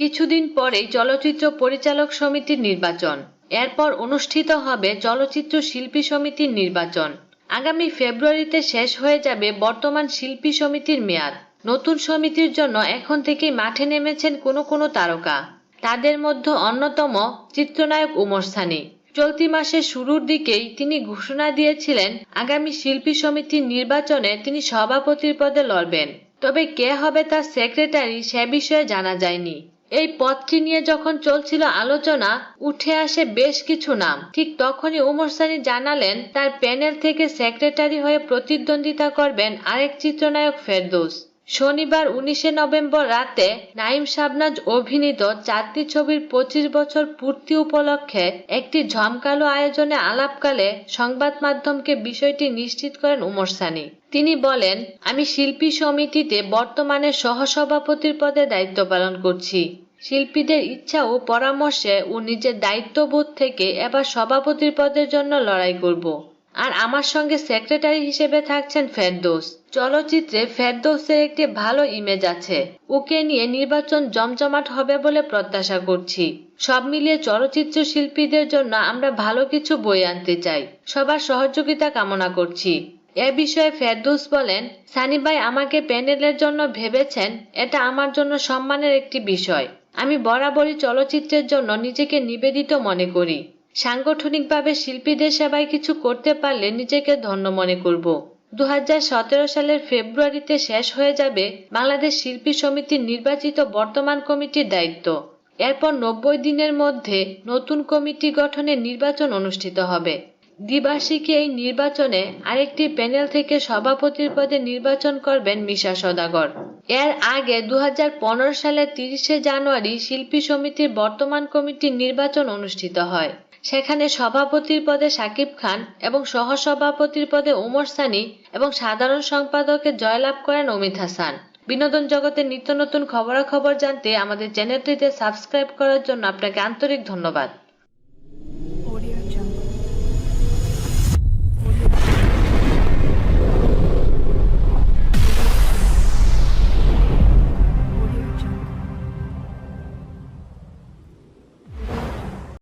কিছুদিন পরেই চলচ্চিত্র পরিচালক সমিতির নির্বাচন। এরপর অনুষ্ঠিত হবে চলচ্চিত্র শিল্পী সমিতির নির্বাচন। আগামী ফেব্রুয়ারিতে শেষ হয়ে যাবে বর্তমান শিল্পী সমিতির মেয়াদ। নতুন সমিতির জন্য এখন থেকেই মাঠে নেমেছেন কোনো কোনো তারকা। তাদের মধ্যে অন্যতম চিত্রনায়ক উমর সানি। চলতি মাসের শুরুর দিকেই তিনি ঘোষণা দিয়েছিলেন, আগামী শিল্পী সমিতির নির্বাচনে তিনি সভাপতির পদে লড়বেন। তবে কে হবে তার সেক্রেটারি সে বিষয়ে জানা যায়নি। এই পদটি নিয়ে যখন চলছিল আলোচনা, উঠে আসে বেশ কিছু নাম। ঠিক তখনই উমর সানি জানালেন, তার প্যানেল থেকে সেক্রেটারি হয়ে প্রতিদ্বন্দ্বিতা করবেন আরেক চিত্রনায়ক ফেরদৌস। শনিবার উনিশে নভেম্বর রাতে নাইম শাবনাজ অভিনীত চারটি ছবির পঁচিশ বছর পূর্তি উপলক্ষে একটি ঝমকালো আয়োজনে আলাপকালে সংবাদ মাধ্যমকে বিষয়টি নিশ্চিত করেন উমর সানি। তিনি বলেন, আমি শিল্পী সমিতিতে বর্তমানে সহসভাপতির পদে দায়িত্ব পালন করছি। শিল্পীদের ইচ্ছা ও পরামর্শে ও নিজের দায়িত্ববোধ থেকে এবার সভাপতির পদের জন্য লড়াই করব। আর আমার সঙ্গে সেক্রেটারি হিসেবে থাকছেন ফেরদৌস। চলচ্চিত্রে ফেরদৌসের একটি ভালো ইমেজ আছে। ওকে নিয়ে নির্বাচন জমজমাট হবে বলে প্রত্যাশা করছি। সব মিলিয়ে চলচ্চিত্র শিল্পীদের জন্য আমরা ভালো কিছু বই আনতে চাই। সবার সহযোগিতা কামনা করছি। এ বিষয়ে ফেরদৌস বলেন, সানি ভাই আমাকে প্যানেলের জন্য ভেবেছেন, এটা আমার জন্য সম্মানের একটি বিষয়। আমি বরাবরই চলচ্চিত্রের জন্য নিজেকে নিবেদিত মনে করি। সাংগঠনিকভাবে শিল্পীদের সেবায় কিছু করতে পারলে নিজেকে ধন্য মনে করব। দু হাজার সতেরো সালের ফেব্রুয়ারিতে শেষ হয়ে যাবে বাংলাদেশ শিল্পী সমিতির নির্বাচিত বর্তমান কমিটির দায়িত্ব। এরপর নব্বই দিনের মধ্যে নতুন কমিটি গঠনের নির্বাচন অনুষ্ঠিত হবে। দ্বিবার্ষিকী এই নির্বাচনে আরেকটি প্যানেল থেকে সভাপতির পদে নির্বাচন করবেন মিশা সদাগর। এর আগে দু সালের তিরিশে জানুয়ারি শিল্পী সমিতির বর্তমান কমিটির নির্বাচন অনুষ্ঠিত হয়। সেখানে সভাপতির পদে সাকিব খান এবং সহসভাপতির পদে উমর সানি এবং সাধারণ সম্পাদকে জয়লাভ করেন অমিত হাসান। বিনোদন জগতের নিত্য নতুন খবরাখবর জানতে আমাদের চ্যানেলটিতে সাবস্ক্রাইব করার জন্য আপনাকে আন্তরিক ধন্যবাদ।